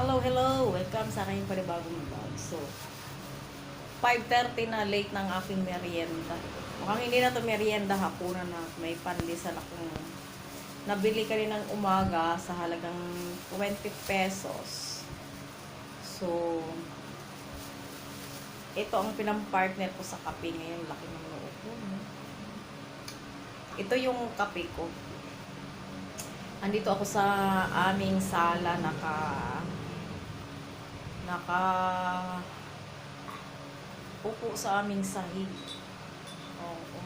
Hello, hello! Welcome sa aking panibagong vlog. So, 5.30 na late ng aking merienda. Mukhang hindi na to merienda hapunan na may pandesal akong nabili ka rin ng umaga sa halagang 20 pesos. So, ito ang pinampartner ko sa kape ngayon. Laki ng loob ko. Ito yung kape ko. Andito ako sa aming sala naka naka upo sa aming sahig. Oo.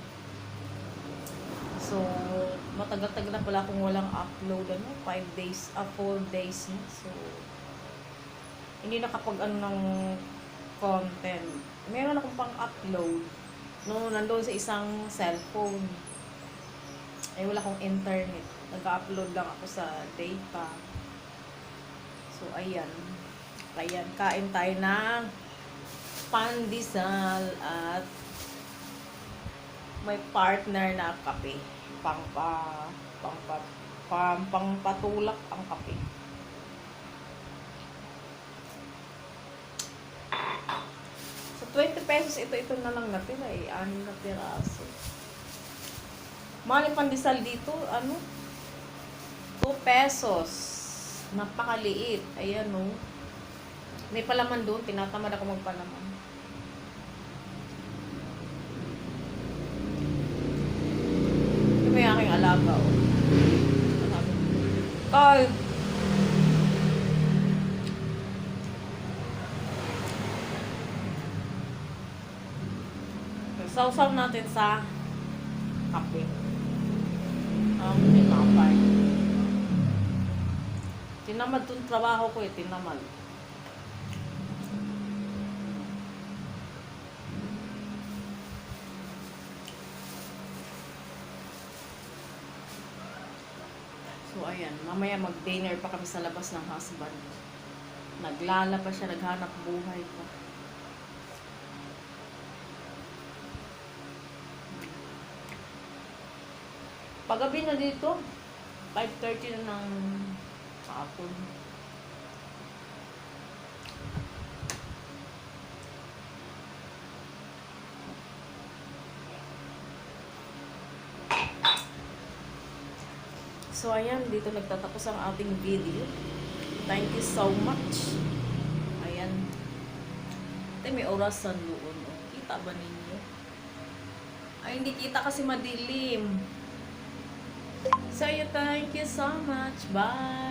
So, matagal-tagal na pala akong walang upload ano, 5 days, ah, 4 days na. So, hindi nakapag ano ng content. Meron akong pang-upload no nandoon sa isang cellphone. Eh, wala akong internet. Nag-upload lang ako sa data. So, ayan. Ayan, kain tayo ng pandesal at may partner na kape. Pang pa, pang, pa, pang, pang patulak ang kape. Sa 20 pesos, ito, ito na lang natira eh. Anim na piraso. Yung pandesal dito, ano? 2 pesos. Napakaliit. Ayan, no? May palaman doon. Tinatamad ako magpalaman. Ito may aking alaga, oh. Ay! Sausaw natin sa kape. Ang tinapay. Tinamad tong trabaho ko eh, tinamad. So ayan, mamaya mag-dinner pa kami sa labas ng husband. Naglala pa siya, naghanap buhay pa. Pagabi na dito, 5.30 na ng hapon. So ayan, dito nagtatapos ang ating video. Thank you so much. Ayan. Ito may orasan doon. oh. Kita ba ninyo? Ay, hindi kita kasi madilim. So, you thank you so much. Bye!